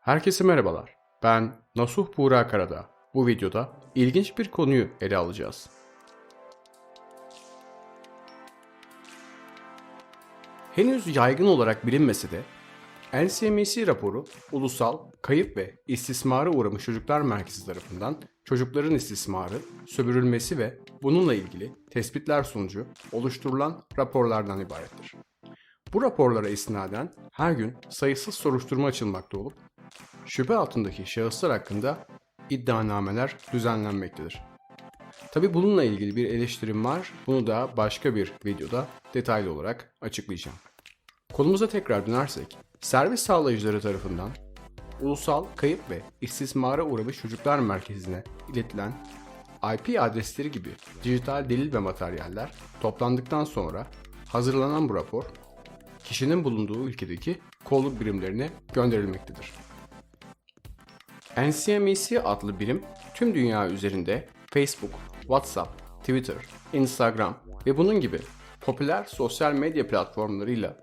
Herkese merhabalar. Ben Nasuh Buğra Karadağ. Bu videoda ilginç bir konuyu ele alacağız. Henüz yaygın olarak bilinmese de NCMEC raporu Ulusal Kayıp ve İstismara Uğramış Çocuklar Merkezi tarafından çocukların istismarı, sömürülmesi ve bununla ilgili tespitler sonucu oluşturulan raporlardan ibarettir. Bu raporlara istinaden her gün sayısız soruşturma açılmakta olup şüphe altındaki şahıslar hakkında iddianameler düzenlenmektedir. Tabi bununla ilgili bir eleştirim var. Bunu da başka bir videoda detaylı olarak açıklayacağım. Konumuza tekrar dönersek, servis sağlayıcıları tarafından Ulusal Kayıp ve İstismara Uğramış Çocuklar Merkezi'ne iletilen IP adresleri gibi dijital delil ve materyaller toplandıktan sonra hazırlanan bu rapor kişinin bulunduğu ülkedeki kolluk birimlerine gönderilmektedir. NCMEC adlı birim tüm dünya üzerinde Facebook, WhatsApp, Twitter, Instagram ve bunun gibi popüler sosyal medya platformlarıyla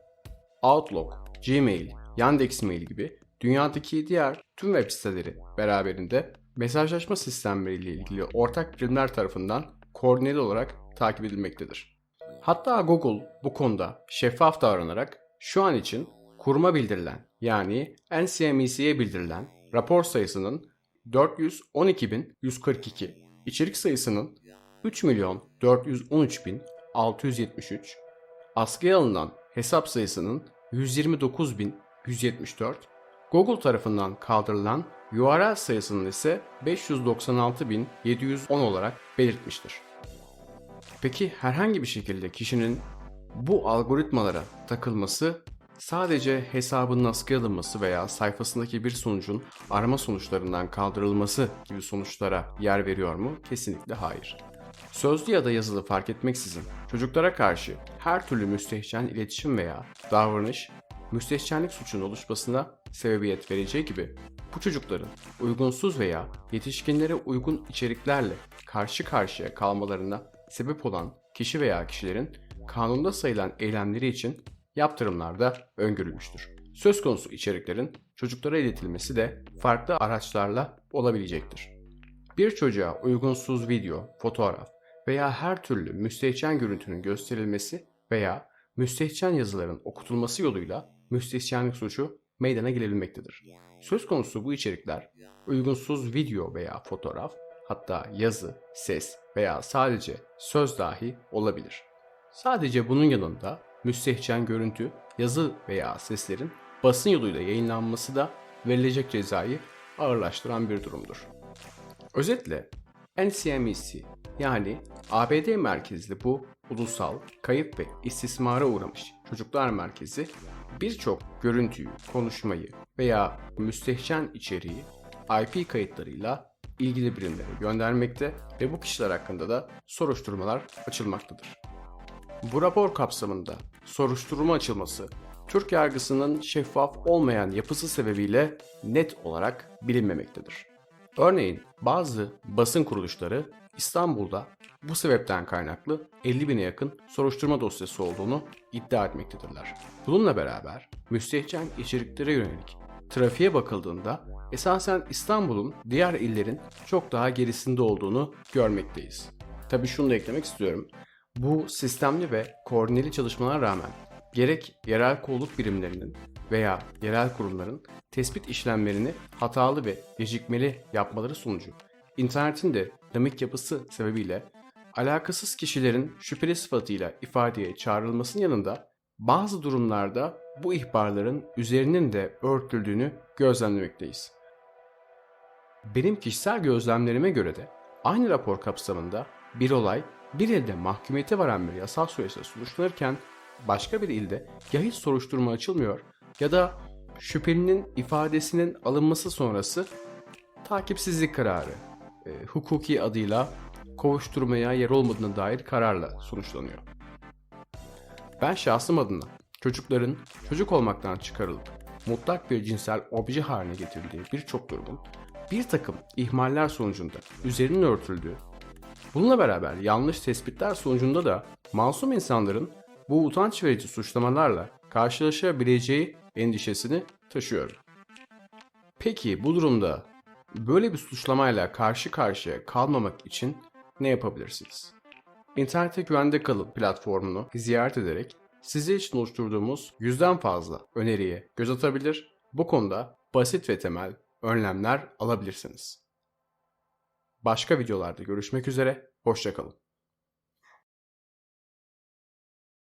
Outlook, Gmail, Yandex.Mail gibi dünyadaki diğer tüm web siteleri beraberinde mesajlaşma sistemleriyle ilgili ortak birimler tarafından koordineli olarak takip edilmektedir. Hatta Google bu konuda şeffaf davranarak şu an için kuruma bildirilen yani NCMEC'ye bildirilen rapor sayısının 412.142, içerik sayısının 3.413.673, askıya alınan hesap sayısının 129.174, Google tarafından kaldırılan URL sayısının ise 596.710 olarak belirtmiştir. Peki herhangi bir şekilde kişinin bu algoritmalara takılması sadece hesabının askıya alınması veya sayfasındaki bir sonucun arama sonuçlarından kaldırılması gibi sonuçlara yer veriyor mu? Kesinlikle hayır. Sözlü ya da yazılı fark etmeksizin çocuklara karşı her türlü müstehcen iletişim veya davranış müstehcenlik suçunun oluşmasına sebebiyet vereceği gibi bu çocukların uygunsuz veya yetişkinlere uygun içeriklerle karşı karşıya kalmalarına sebep olan kişi veya kişilerin kanunda sayılan eylemleri için yaptırımlar da öngörülmüştür. Söz konusu içeriklerin çocuklara iletilmesi de farklı araçlarla olabilecektir. Bir çocuğa uygunsuz video, fotoğraf veya her türlü müstehcen görüntünün gösterilmesi veya müstehcen yazıların okutulması yoluyla müstehcenlik suçu meydana gelebilmektedir. Söz konusu bu içerikler uygunsuz video veya fotoğraf, hatta yazı, ses veya sadece söz dahi olabilir. Sadece bunun yanında müstehcen görüntü, yazı veya seslerin basın yoluyla yayınlanması da verilecek cezayı ağırlaştıran bir durumdur. Özetle NCMEC yani ABD merkezli bu ulusal kayıp ve istismara uğramış çocuklar merkezi birçok görüntüyü, konuşmayı veya müstehcen içeriği IP kayıtlarıyla ilgili birimlere göndermekte ve bu kişiler hakkında da soruşturmalar açılmaktadır. Bu rapor kapsamında soruşturma açılması Türk yargısının şeffaf olmayan yapısı sebebiyle net olarak bilinmemektedir. Örneğin bazı basın kuruluşları İstanbul'da bu sebepten kaynaklı 50 bine yakın soruşturma dosyası olduğunu iddia etmektedirler. Bununla beraber müstehcen içeriklere yönelik trafiğe bakıldığında esasen İstanbul'un diğer illerin çok daha gerisinde olduğunu görmekteyiz. Tabii şunu da eklemek istiyorum. Bu sistemli ve koordineli çalışmalara rağmen gerek yerel kolluk birimlerinin veya yerel kurumların tespit işlemlerini hatalı ve gecikmeli yapmaları sonucu internetin de dinamik yapısı sebebiyle alakasız kişilerin şüpheli sıfatıyla ifadeye çağrılmasının yanında bazı durumlarda bu ihbarların üzerinin de örtüldüğünü gözlemlemekteyiz. Benim kişisel gözlemlerime göre de aynı rapor kapsamında bir olay bir ilde mahkumiyete varan bir yasal süreçte sonuçlanırken başka bir ilde ya hiç soruşturma açılmıyor ya da şüphelinin ifadesinin alınması sonrası takipsizlik kararı, e, hukuki adıyla kovuşturmaya yer olmadığına dair kararla sonuçlanıyor. Ben şahsım adına çocukların çocuk olmaktan çıkarılıp mutlak bir cinsel obje haline getirildiği birçok durumun bir takım ihmaller sonucunda üzerinin örtüldüğü, bununla beraber yanlış tespitler sonucunda da masum insanların bu utanç verici suçlamalarla karşılaşabileceği endişesini taşıyorum. Peki bu durumda böyle bir suçlamayla karşı karşıya kalmamak için ne yapabilirsiniz? İnternette güvende kalın platformunu ziyaret ederek sizler için oluşturduğumuz yüzden fazla öneriye göz atabilir, bu konuda basit ve temel önlemler alabilirsiniz. Başka videolarda görüşmek üzere, hoşçakalın.